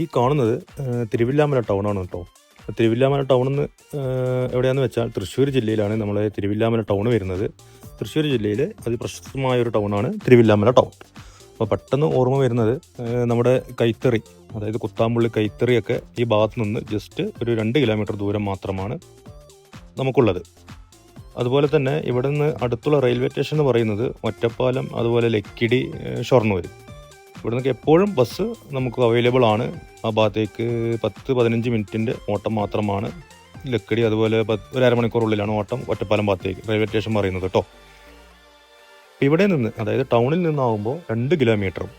ഈ കാണുന്നത് തിരുവില്ലാമല ടൗണാണ് കേട്ടോ. തിരുവില്ലാമല ടൗൺ എന്ന് എവിടെയാണെന്ന് വെച്ചാൽ തൃശ്ശൂർ ജില്ലയിലാണ് നമ്മളെ തിരുവില്ലാമല ടൗൺ വരുന്നത്. തൃശ്ശൂർ ജില്ലയിലെ അതിപ്രശസ്തമായ ഒരു ടൗണാണ് തിരുവില്ലാമല ടൗൺ. അപ്പോൾ പെട്ടെന്ന് ഓർമ്മ വരുന്നത് നമ്മുടെ കൈത്തറി അതായത് കുത്താമ്പുള്ളി കൈത്തറിയൊക്കെ ഈ ഭാഗത്ത് നിന്ന് ജസ്റ്റ് ഒരു രണ്ട് കിലോമീറ്റർ ദൂരം മാത്രമാണ് നമുക്കുള്ളത്. അതുപോലെ തന്നെ ഇവിടെ നിന്ന് അടുത്തുള്ള റെയിൽവേ സ്റ്റേഷൻ എന്ന് പറയുന്നത് ഒറ്റപ്പാലം അതുപോലെ ലക്കിടി ഷൊർണൂർ ഇവിടെ നിന്നൊക്കെ എപ്പോഴും ബസ് നമുക്ക് അവൈലബിൾ ആണ്. ആ ഭാഗത്തേക്ക് പത്ത് പതിനഞ്ച് മിനിറ്റിന്റെ ഓട്ടം മാത്രമാണ്. ലക്കടി അതുപോലെ പത്ത് ഒരു അരമണിക്കൂറുള്ളിലാണ് ഓട്ടം ഒറ്റപ്പാലം ഭാഗത്തേക്ക് റെയിൽവേ സ്റ്റേഷൻ പറയുന്നത് കേട്ടോ. ഇവിടെ നിന്ന് അതായത് ടൗണിൽ നിന്നാകുമ്പോൾ രണ്ട് കിലോമീറ്ററും.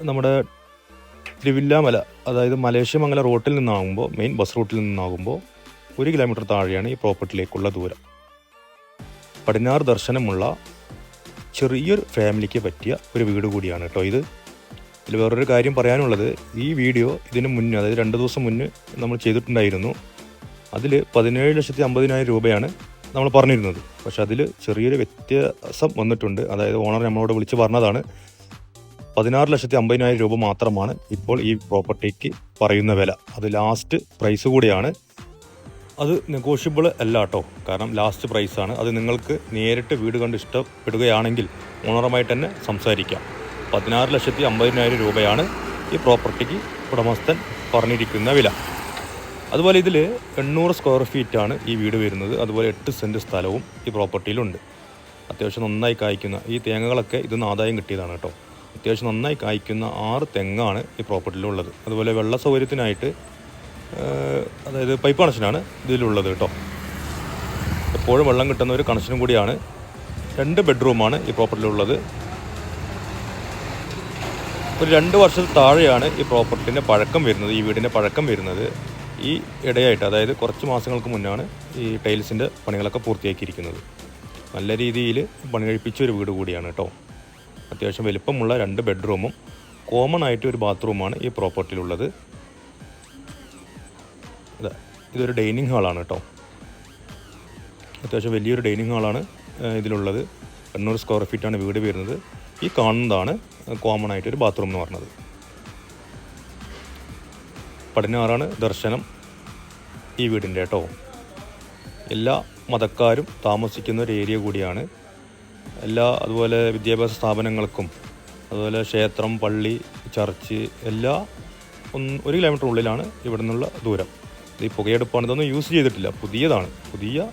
നമ്മുടെ തിരുവില്ലാമല അതായത് മലേഷ്യ മംഗല റൂട്ടിൽ നിന്നാകുമ്പോൾ മെയിൻ ബസ് റൂട്ടിൽ നിന്നാകുമ്പോൾ ഒരു കിലോമീറ്റർ താഴെയാണ് ഈ പ്രോപ്പർട്ടിയിലേക്കുള്ള ദൂരം. പടിഞ്ഞാറ് ദർശനമുള്ള ചെറിയൊരു ഫാമിലിക്ക് പറ്റിയ ഒരു വീട് കൂടിയാണ് കേട്ടോ ഇത്. ഇതിൽ വേറൊരു കാര്യം പറയാനുള്ളത് ഈ വീഡിയോ ഇതിന് മുന്നേ അതായത് രണ്ട് ദിവസം മുന്നേ നമ്മൾ ചെയ്തിട്ടുണ്ടായിരുന്നു. അതിൽ പതിനേഴ് ലക്ഷത്തി അമ്പതിനായിരം രൂപയാണ് നമ്മൾ പറഞ്ഞിരുന്നത്. പക്ഷെ അതിൽ ചെറിയൊരു വ്യത്യാസം വന്നിട്ടുണ്ട്. അതായത് ഓണർ നമ്മളോട് വിളിച്ച് പറഞ്ഞതാണ് പതിനാറ് ലക്ഷത്തി അമ്പതിനായിരം രൂപ മാത്രമാണ് ഇപ്പോൾ ഈ പ്രോപ്പർട്ടിക്ക് പറയുന്ന വില. അത് ലാസ്റ്റ് പ്രൈസ് കൂടിയാണ്. അത് നെഗോഷ്യബിൾ അല്ല കേട്ടോ കാരണം ലാസ്റ്റ് പ്രൈസാണ് അത് നിങ്ങൾക്ക് നേരിട്ട് വീട് കണ്ട് ഇഷ്ടപ്പെടുകയാണെങ്കിൽ ഓണറുമായിട്ട് തന്നെ സംസാരിക്കാം. പതിനാറ് ലക്ഷത്തി അമ്പതിനായിരം രൂപയാണ് ഈ പ്രോപ്പർട്ടിക്ക് ഉടമസ്ഥൻ പറഞ്ഞിരിക്കുന്ന വില. അതുപോലെ ഇതിൽ എണ്ണൂറ് സ്ക്വയർ ഫീറ്റാണ് ഈ വീട് വരുന്നത്. അതുപോലെ എട്ട് സെന്റ് സ്ഥലവും ഈ പ്രോപ്പർട്ടിയിലുണ്ട് അത്യാവശ്യം നന്നായി കായ്ക്കുന്ന ഈ തേങ്ങകളൊക്കെ ഇതിന്ന് ആദായം കിട്ടിയതാണ് കേട്ടോ അത്യാവശ്യം നന്നായി കായ്ക്കുന്ന ആറ് തെങ്ങാണ് ഈ പ്രോപ്പർട്ടിയിലുള്ളത് അതുപോലെ വെള്ള സൗകര്യത്തിനായിട്ട് അതായത് പൈപ്പ് കണക്ഷനാണ് ഇതിലുള്ളത് കേട്ടോ. എപ്പോഴും വെള്ളം കിട്ടുന്ന ഒരു കണക്ഷനും കൂടിയാണ്. രണ്ട് ബെഡ്റൂമാണ് ഈ പ്രോപ്പർട്ടിയിലുള്ളത് ഒരു രണ്ട് വർഷത്തിൽ താഴെയാണ് ഈ പ്രോപ്പർട്ടിന്റെ പഴക്കം വരുന്നത് ഈ വീടിന്റെ പഴക്കം വരുന്നത്. ഈ ഇടയായിട്ട് അതായത് കുറച്ച് മാസങ്ങൾക്ക് മുന്നാണ് ഈ ടൈൽസിന്റെ പണികളൊക്കെ പൂർത്തിയാക്കിയിരിക്കുന്നത്. നല്ല രീതിയിൽ പണി കഴിപ്പിച്ച ഒരു വീട് കൂടിയാണ് കേട്ടോ. അത്യാവശ്യം വലിപ്പമുള്ള രണ്ട് ബെഡ്റൂമും കോമൺ ആയിട്ട് ഒരു ബാത്റൂമാണ് ഈ പ്രോപ്പർട്ടിയിലുള്ളത് ഇതൊരു ഡൈനിങ് ഹാളാണ് കേട്ടോ. അത്യാവശ്യം വലിയൊരു ഡൈനിങ് ഹാളാണ് ഇതിലുള്ളത്. എണ്ണൂറ് സ്ക്വയർ ഫീറ്റാണ് വീട് വരുന്നത്. ഈ കാണുന്നതാണ് കോമൺ ആയിട്ട് ഒരു ബാത്റൂം എന്ന് പറഞ്ഞത്. പടിഞ്ഞാറാണ് ദർശനം ഈ വീടിന്റെ കേട്ടോ. എല്ലാ മതക്കാരും താമസിക്കുന്ന ഒരു ഏരിയ കൂടിയാണ്. എല്ലാ അതുപോലെ വിദ്യാഭ്യാസ സ്ഥാപനങ്ങൾക്കും അതുപോലെ ക്ഷേത്രം പള്ളി ചർച്ച് എല്ലാ ഒന്ന് ഒരു കിലോമീറ്റർ ഉള്ളിലാണ് ഇവിടെ നിന്നുള്ള ദൂരം. ഈ പുകയെടുപ്പാണ് ഇതൊന്നും യൂസ് ചെയ്തിട്ടില്ല. പുതിയതാണ്. പുതിയ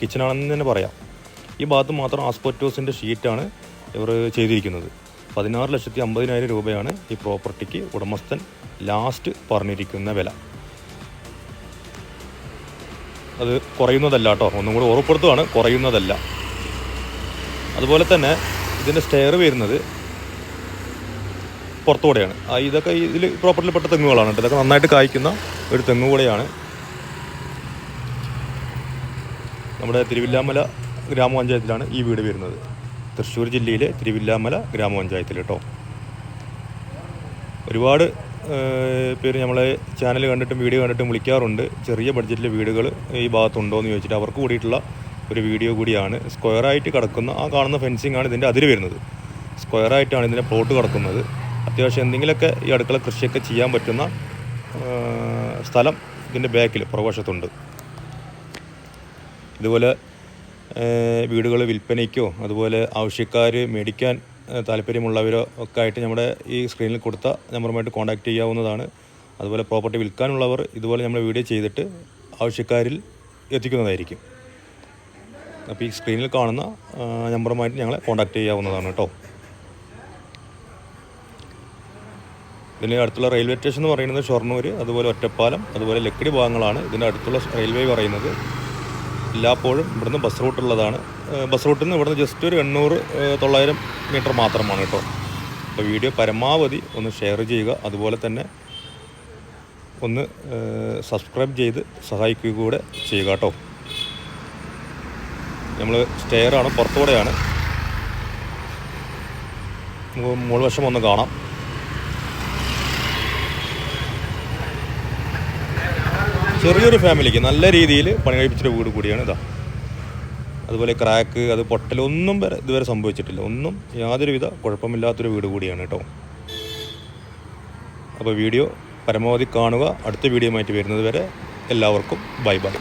കിച്ചണാണെന്ന് തന്നെ പറയാം. ഈ ഭാഗത്ത് മാത്രം ആസ്പെറ്റോസിന്റെ ഷീറ്റാണ് ഇവർ ചെയ്തിരിക്കുന്നത്. പതിനാറ് ലക്ഷത്തി അമ്പതിനായിരം രൂപയാണ് ഈ പ്രോപ്പർട്ടിക്ക് ഉടമസ്ഥൻ ലാസ്റ്റ് പറഞ്ഞിരിക്കുന്ന വില. അത് കുറയുന്നതല്ല കേട്ടോ. ഒന്നും കൂടി ഉറപ്പെടുത്തുകയാണ് കുറയുന്നതല്ല. അതുപോലെ തന്നെ ഇതിന്റെ സ്റ്റെയർ വരുന്നത് പുറത്തുകൂടെയാണ്. ഇതൊക്കെ ഇതിൽ പ്രോപ്പർട്ടിയിൽ പെട്ട തെങ്ങുകളാണ് ഇതൊക്കെ നന്നായിട്ട് കായ്ക്കുന്ന ഒരു തെങ്ങുകൂടെയാണ്. നമ്മുടെ തിരുവില്ലാമല ഗ്രാമപഞ്ചായത്തിലാണ് ഈ വീട് വരുന്നത്. തൃശ്ശൂർ ജില്ലയിലെ തിരുവില്ലാമല ഗ്രാമപഞ്ചായത്തിൽ കേട്ടോ. ഒരുപാട് പേര് നമ്മളെ ചാനൽ കണ്ടിട്ടും വീഡിയോ കണ്ടിട്ടും വിളിക്കാറുണ്ട്. ചെറിയ ബഡ്ജറ്റിലെ വീടുകൾ ഈ ഭാഗത്തുണ്ടോ എന്ന് ചോദിച്ചിട്ട് അവർക്ക് കൂടിയിട്ടുള്ള ഒരു വീഡിയോ കൂടിയാണ്. സ്ക്വയറായിട്ട് കിടക്കുന്ന ആ കാണുന്ന ഫെൻസിങ് ആണ് ഇതിന്റെ അതിര് വരുന്നത്. സ്ക്വയറായിട്ടാണ് ഇതിന്റെ പ്ലോട്ട് കിടക്കുന്നത്. അത്യാവശ്യം എന്തെങ്കിലുമൊക്കെ ഈ അടുക്കള കൃഷിയൊക്കെ ചെയ്യാൻ പറ്റുന്ന സ്ഥലം ഇതിന്റെ ബാക്കിൽ പുറകുവശത്തുണ്ട്. ഇതുപോലെ വീടുകൾ വിൽപ്പനയ്ക്കോ അതുപോലെ ആവശ്യക്കാർ മേടിക്കാൻ താല്പര്യമുള്ളവരോ ഒക്കെ ആയിട്ട് നമ്മുടെ ഈ സ്ക്രീനിൽ കൊടുത്ത നമ്പറുമായിട്ട് കോൺടാക്റ്റ് ചെയ്യാവുന്നതാണ്. അതുപോലെ പ്രോപ്പർട്ടി വിൽക്കാനുള്ളവർ ഇതുപോലെ നമ്മൾ വീഡിയോ ചെയ്തിട്ട് ആവശ്യക്കാരിൽ എത്തിക്കുന്നതായിരിക്കും. അപ്പോൾ ഈ സ്ക്രീനിൽ കാണുന്ന നമ്പറുമായിട്ട് ഞങ്ങളെ കോൺടാക്റ്റ് ചെയ്യാവുന്നതാണ് കേട്ടോ. ഇതിന് അടുത്തുള്ള റെയിൽവേ സ്റ്റേഷൻ എന്ന് പറയുന്നത് ഷൊർണൂർ അതുപോലെ ഒറ്റപ്പാലം അതുപോലെ ലക്കിടി ഭാഗങ്ങളാണ് ഇതിന്റെ അടുത്തുള്ള റെയിൽവേ പറയുന്നത്. എല്ലാപ്പോഴും ഇവിടുന്ന് ബസ് റൂട്ട് ഉള്ളതാണ്. ബസ് റൂട്ടിൽ നിന്ന് ഇവിടുന്ന് ജസ്റ്റ് ഒരു എണ്ണൂറ് തൊള്ളായിരം മീറ്റർ മാത്രമാണ് കേട്ടോ. അപ്പോൾ വീഡിയോ പരമാവധി ഒന്ന് ഷെയർ ചെയ്യുക. അതുപോലെ തന്നെ ഒന്ന് സബ്സ്ക്രൈബ് ചെയ്ത് സഹായിക്കുക കൂടെ ചെയ്യുക കേട്ടോ. നമ്മൾ സ്റ്റെയറാണ് പുറത്തുകൂടെയാണ്. മുകൾ വശം ഒന്ന് കാണാം. ചെറിയൊരു ഫാമിലിക്ക് നല്ല രീതിയിൽ പണി കഴിപ്പിച്ചൊരു വീട് കൂടിയാണ് ഇതാ. അതുപോലെ ക്രാക്ക് അത് പൊട്ടലൊന്നും വരെ ഇതുവരെ സംഭവിച്ചിട്ടില്ല. ഒന്നും യാതൊരുവിധ കുഴപ്പമില്ലാത്തൊരു വീട് കൂടിയാണ് കേട്ടോ. അപ്പോൾ വീഡിയോ പരമാവധി കാണുക. അടുത്ത വീഡിയോ വരുന്നത് വരെ എല്ലാവർക്കും ബൈ ബൈ